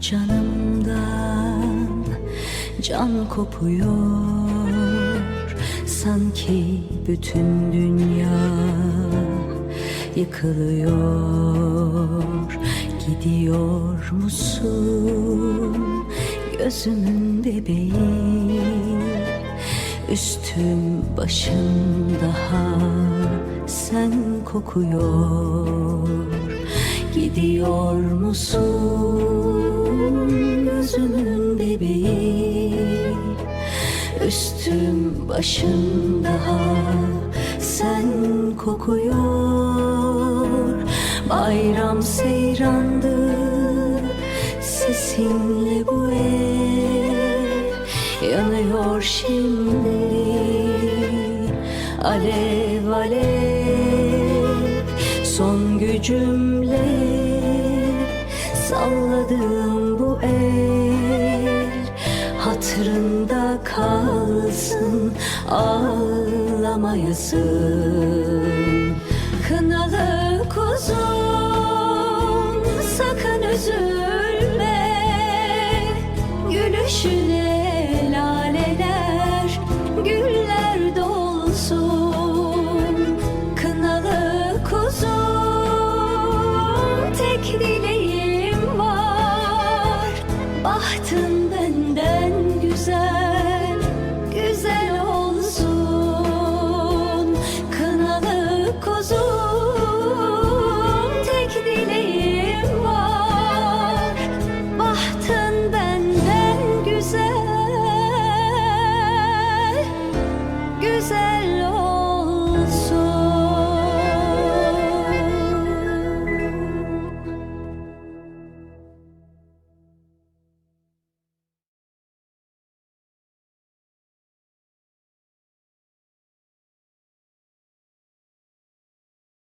canımdan can kopuyor. Sanki bütün dünya yıkılıyor. Gidiyor musun gözümün bebeği? Üstüm başım daha sen kokuyor. Gidiyor musun gözümün bebeği. Üstüm başım daha sen kokuyor. Bayram seyrandı sesinle bu ev. Yanıyor şimdi alev alev. Son gücümle salladığım bu el Hatırında kalsın ağlamayasın. Kınalı kuzum sakın üzülme. Gülüşüne laleler güller dolsun. Kınalı kuzum tek dilim undone.